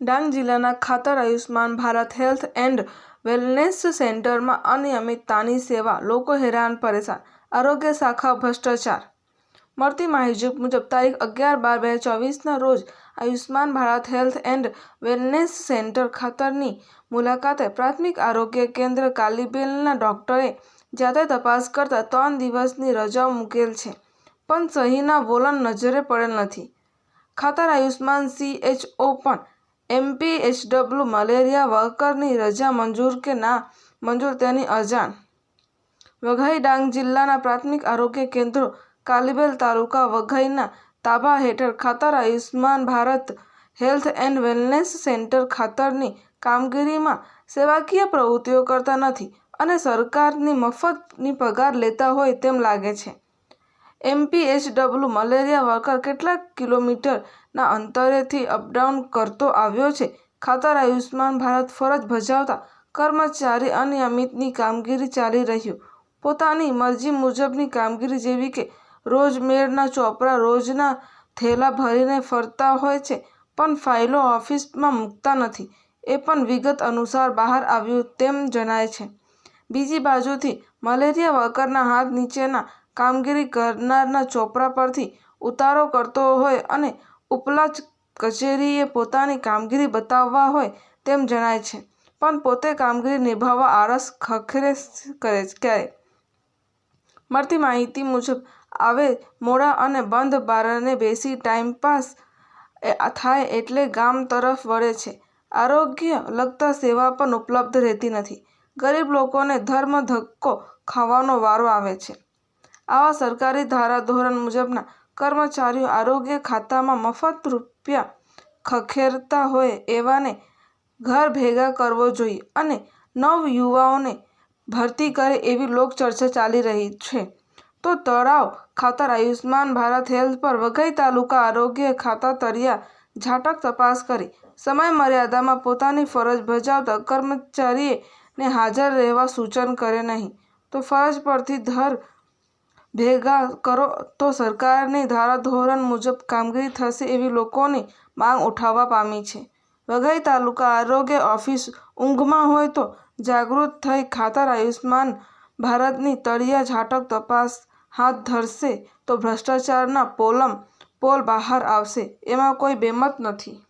ડાંગ જિલ્લાના Khatar Ayushman Bharat health and wellness સેન્ટરમાં અનિયમિતતાની સેવા, લોકો હેરાન, પરેશાન. આરોગ્ય શાખા ભ્રષ્ટાચાર. મળતી માહિતી મુજબ તારીખ અગિયાર બાર બે ચોવીસના રોજ Ayushman Bharat health and wellness centre ખાતરની મુલાકાતે પ્રાથમિક આરોગ્ય કેન્દ્ર કાલીબેલના ડોક્ટરે જાતે તપાસ કરતા ત્રણ દિવસની રજાઓ મૂકેલ છે, પણ સહીના વોલન નજરે પડેલ નથી. ખાતર આયુષ્માન સીએચઓ પણ એમપીએચડબલ્યુ મલેરિયા વર્કરની રજા મંજૂર કે ના મંજૂર તેની અજાણ. વઘઈ ડાંગ જિલ્લાના પ્રાથમિક આરોગ્ય કેન્દ્રો કાલીબેલ તાલુકા વઘઈના તાબા હેઠળ Khatar Ayushman Bharat health and wellness centre ખાતરની કામગીરીમાં સેવાકીય પ્રવૃત્તિઓ કરતા નથી અને સરકારની મફતની પગાર લેતા હોય તેમ લાગે છે. એમપીએચડબલ્યુ મલેરિયા વર્કર કેટલાક કિલોમીટરના અંતરેથી અપડાઉન કરતો આવ્યો છે. ખાતર આયુષ્માન ભારત ફરજ બજાવતા કર્મચારી અનિયમિતની કામગીરી ચાલી રહ્યું. પોતાની મરજી મુજબની કામગીરી જેવી કે રોજમેળના ચોપડા, રોજના થેલા ભરીને ફરતા હોય છે, પણ ફાઇલો ઓફિસમાં મૂકતા નથી. એ પણ વિગત અનુસાર બહાર આવ્યું તેમ જણાય છે. બીજી બાજુથી, મલેરિયા વર્કરના હાથ નીચેના કામગીરી કરનારના ચોપડા પરથી ઉતારો કરતો હોય અને ઉપલા કચેરીએ પોતાની કામગીરી બતાવવા હોય તેમ જણાય છે. પણ પોતે કામગીરી નિભાવવા આળસ ખખરે કરે ક્યારે? મળતી માહિતી મુજબ, આવે મોડા અને બંધ બારણે બેસી ટાઈમપાસ થાય એટલે ગામ તરફ વળે છે. આરોગ્ય લગતા સેવા પણ ઉપલબ્ધ રહેતી નથી. ગરીબ લોકોને ધર્મ ધક્કો ખાવાનો વારો આવે છે. આવા સરકારી ધારાધોરણ મુજબના કર્મચારીઓ આરોગ્ય ખાતામાં મફત રૂપિયા ખખેરતા હોય એવાને ઘર ભેગા કરવો જોઈએ અને નવ યુવાઓને ભરતી કરે એવી લોકચર્ચા ચાલી રહી છે. તો તળાવ ખાતર આયુષ્માન ભારત હેલ્થ પર વઘઈ તાલુકા આરોગ્ય ખાતા તરિયા ઝાટક તપાસ કરી. સમય મર્યાદામાં પોતાની ફરજ બજાવતા કર્મચારીને હાજર રહેવા સૂચન કરે નહીં. તો ફરજ પરથી ધર ભેગા કરો, તો સરકારની ધારાધોરણ મુજબ કામગીરી થશે એવી લોકોની માંગ ઉઠાવવા પામી છે. વઘઈ તાલુકા આરોગ્ય ઓફિસ ઊંઘમાં હોય તો જાગૃત થઈ ખાતર આયુષ્માન ભારતની તળિયા ઝાટક તપાસ હાથ ધરશે તો ભ્રષ્ટાચારના પોલમ, પોલ બહાર આવશે. એમાં કોઈ બેમત નથી.